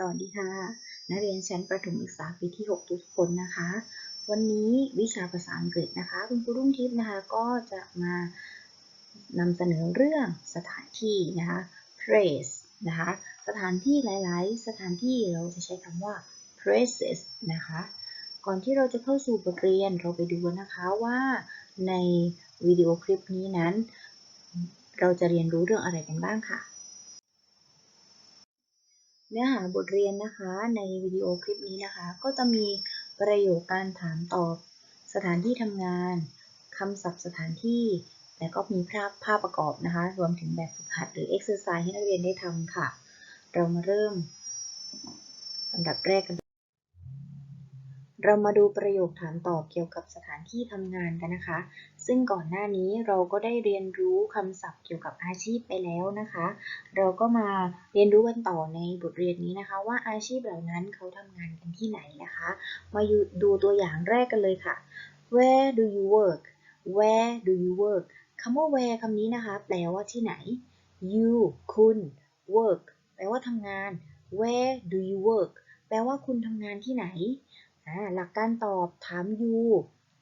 สวัสดีค่ะนักเรียนชั้นประถมศึกษาปีที่ 6 ทุกคนนะคะ วันนี้วิชาภาษาอังกฤษนะคะ คุณครูรุ่งทิพย์นะคะก็จะมานำเสนอเรื่องสถานที่นะคะ place นะคะ สถานที่หลาย ๆ สถานที่เราจะใช้คำว่า places นะคะ ก่อนที่เราจะเข้าสู่บทเรียนเราไปดูนนะคะว่าในวิดีโอคลิปนี้นั้น เราจะเรียนรู้เรื่องอะไรกันบ้างค่ะ เนื้อหาบทเรียนนะคะในวิดีโอคลิปนี้นะคะ ก็จะมีประโยคการถามตอบ สถานที่ทำงานคำศัพท์สถานที่ และก็มีภาพภาพประกอบนะคะ รวมถึงแบบฝึกหัดหรือ exercise ให้นักเรียนได้ทำค่ะ เรามาเริ่มอันดับแรกกัน เรามาดูประโยคถามตอบเกี่ยวกับสถานที่ทำงานกันนะคะ ซึ่งก่อนหน้านี้เราก็ได้เรียนรู้คำศัพท์เกี่ยวกับอาชีพไปแล้วนะคะ เราก็มาเรียนรู้กันต่อในบทเรียนนี้นะคะ ว่าอาชีพเหล่านั้นเขาทำงานกันที่ไหนนะคะ มาดูตัวอย่างแรกกันเลยค่ะ Where do you work Where do you work คำว่า where คำนี้นะคะ แปลว่าที่ไหน you คุณ work แปลว่าทำงาน Where do you work แปลว่าคุณทำงานที่ไหน หลักการตอบถาม you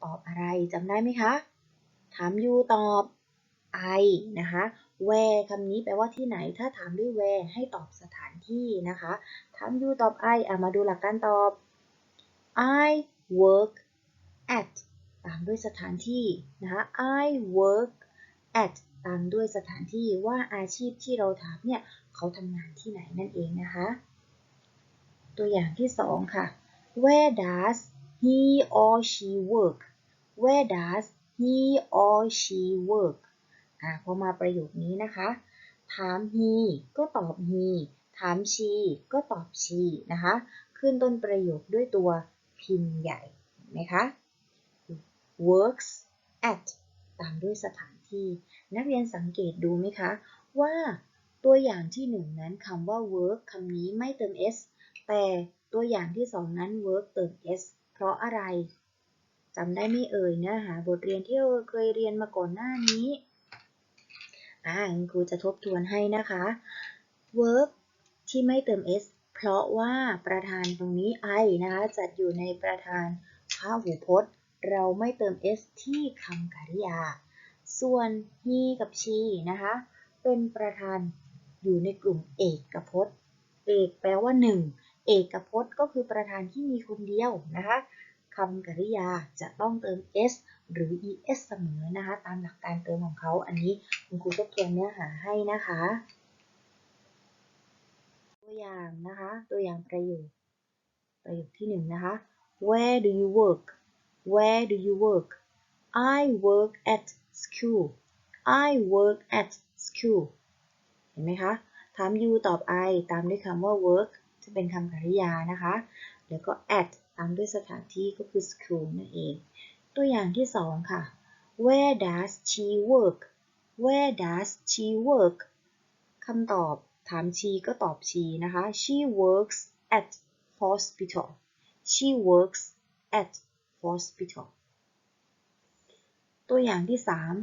ตอบอะไรจำได้ไหมคะ ถาม you ตอบ I นะคะ where คำนี้แปลว่าที่ไหน ถ้าถามด้วย where ให้ตอบสถานที่นะคะ ถาม you ตอบ I อะมาดูหลักการตอบ I work at ตามด้วยสถานที่นะคะ I work at ตามด้วยสถานที่ว่าอาชีพที่เราถามเนี่ย เขาทำงานที่ไหนนั่นเองนะคะ ตัวอย่างที่สองค่ะ Where does he or she work Where does he or she work อ่าพอมาประโยคนี้นะคะ ถาม he ก็ตอบ he ถาม she ก็ตอบ she นะคะ ขึ้นต้นประโยคด้วยตัวพิมพ์ใหญ่เห็นไหมคะ works at ตามด้วยสถานที่ นักเรียนสังเกตดูไหมคะ ว่าตัวอย่างที่หนึ่งนั้นคำว่า work คำนี้ไม่เติม s แต่ ตัวอย่างที่สองนั้น work เติม s เพราะอะไรจำได้ไม่เอ่ยเนื้อหาบทเรียนที่เราเคยเรียนมาก่อนหน้านี้อ่าครูจะทบทวนให้นะคะ work ที่ไม่เติม s เพราะว่าประธานตรงนี้ i นะคะจัดอยู่ในประธานพหูพจน์ เราไม่เติม s ที่คำกริยา ส่วน he กับ she นะคะ เป็นประธานอยู่ในกลุ่มเอกพจน์ เอกแปลว่า1 เอกพจน์ก็คือประธานที่มีคนเดียวนะคะคำกริยาจะต้องเติม s หรือ es เสมอนะคะ ตามหลักการเติมของเขา อันนี้คุณครูทบทวนเนื้อหาให้นะคะ ตัวอย่างนะคะ ตัวอย่างประโยค ประโยคที่หนึ่งนะคะ Where do you work Where do you work I work at school I work at school เห็นไหมคะ ถาม you ตอบ I ตามด้วยคำว่า work จะเป็นคำกริยานะคะ แล้วก็ at ตามด้วยสถานที่ก็คือ school นั่นเอง ตัวอย่างที่สองค่ะ Where does she work Where does she work คำตอบถาม she ก็ตอบ she นะคะ she works at hospital she works at hospital ตัวอย่างที่สาม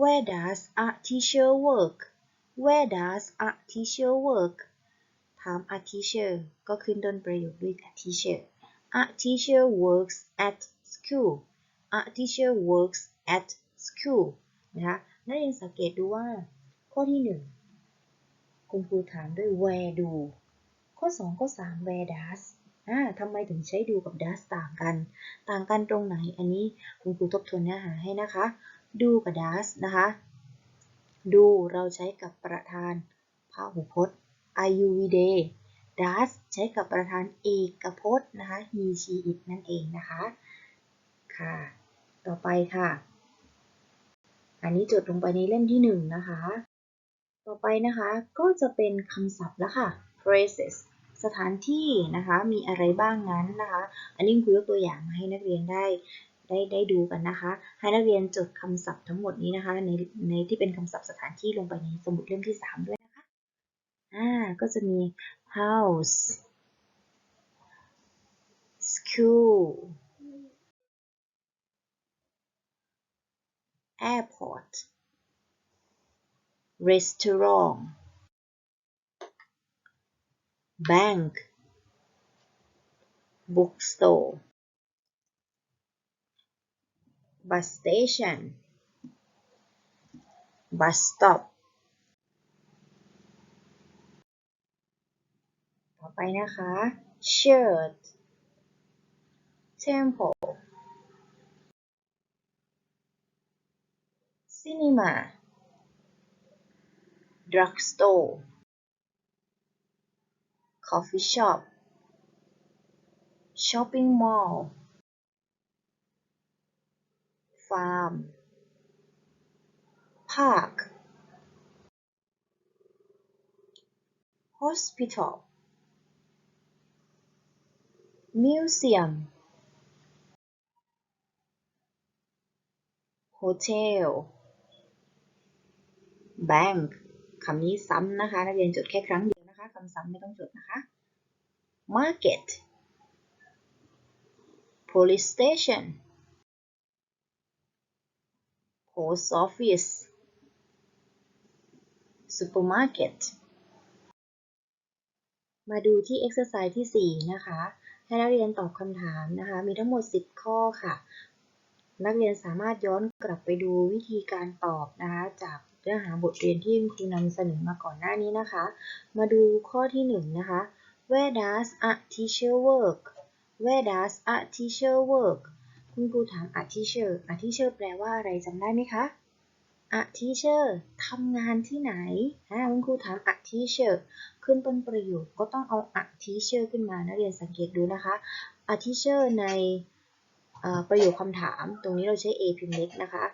Where does a teacher work Where does a teacher work ถาม a teacher ก็ขึ้นต้นประโยคด้วย a teacher A teacher works at school A teacher works at school นะคะนักเรียนสังเกตดูว่า ข้อที่หนึ่งคุณครูถามด้วย where do ข้อ 2 ข้อ 3 where does อ่าทำไมถึงใช้ดูกับ does ต่างกัน ต่างกันตรงไหน อันนี้คุณครูทบทวนเนื้อหาให้นะคะ do กับ does นะคะ do เราใช้กับประธานพหูพจน์ I U V day does ใช้กับประธานเอกพจน์นะคะ he she it นั่นเองนะคะ ค่ะ ต่อไปค่ะ อันนี้จดลงไปในเล่มที่หนึ่งนะคะ ต่อไปนะคะก็จะเป็นคำศัพท์แล้วค่ะ phrases สถานที่นะคะมีอะไรบ้างนั้นนะคะ อันนี้ครูยกตัวอย่างมาให้นักเรียนได้ได้ได้ดูกันนะคะ ให้นักเรียนจดคำศัพท์ทั้งหมดนี้นะคะในในที่เป็นคำศัพท์สถานที่ลงไปในสมุดเล่มที่ 3 ด้วย อ่า ก็จะมี house school airport restaurant bank bookstore bus station bus stop ไปนะคะ church temple cinema drugstore coffee shop shopping mall farm park hospital museum hotel bank คำนี้ซ้ำนะคะ นักเรียนจดแค่ครั้งเดียวนะคะคำซ้ำไม่ต้องจดนะคะ market police station post office supermarket มาดูที่ exercise ที่ 4 นะคะ ให้นักเรียนตอบคำถามนะคะ มีทั้งหมด 10 ข้อค่ะ นักเรียนสามารถย้อนกลับไปดูวิธีการตอบนะคะ จากเนื้อหาบทเรียนที่ครูนำเสนอมาก่อนหน้านี้นะคะ มาดูข้อที่1นะคะ Where does a teacher work Where does a teacher work คุณครูถาม a teacher a teacher แปลว่าอะไรจำได้ไหมคะ a teacher ทำงานที่ไหนอ่าคุณครูถาม a teacher ขึ้นต้นประโยคก็ต้องเอา a teacher ขึ้นมานักเรียนสังเกตดูนะคะ a teacher ในประโยคคำถาม ตรงนี้เราใช้ a พิมพ์เล็กนะคะ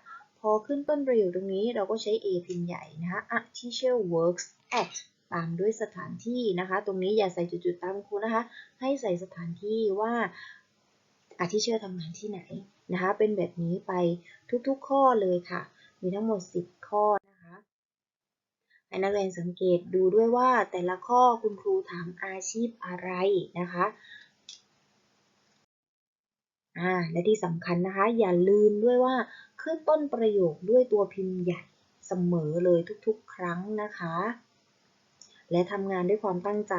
พอขึ้นต้นประโยคตรงนี้เราก็ใช้ a พิมพ์ใหญ่นะคะ a teacher works at ตามด้วยสถานที่นะคะ ตรงนี้อย่าใส่จุดๆตามครูนะคะ ให้ใส่สถานที่ว่า a teacher ทำงานที่ไหนนะคะ เป็นแบบนี้ไปทุกๆข้อเลยค่ะ มีทั้งหมด 10 ข้อนะคะให้นักเรียนสังเกตดูด้วยว่าแต่ละข้อคุณครูถามอาชีพอะไรนะคะอ่าและที่สำคัญนะคะ อย่าลืมด้วยว่าขึ้นต้นประโยคด้วยตัวพิมพ์ใหญ่เสมอเลยทุกๆ ครั้งนะคะ และทำงานด้วยความตั้งใจ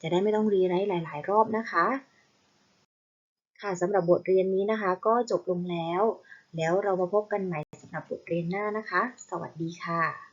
จะได้ไม่ต้องรีไรต์หลาย ๆ รอบนะคะ ค่ะสำหรับบทเรียนนี้นะคะ ก็จบลงแล้ว แล้วเรามาพบกันใหม่ สำหรับบทเรียนหน้านะคะ สวัสดีค่ะ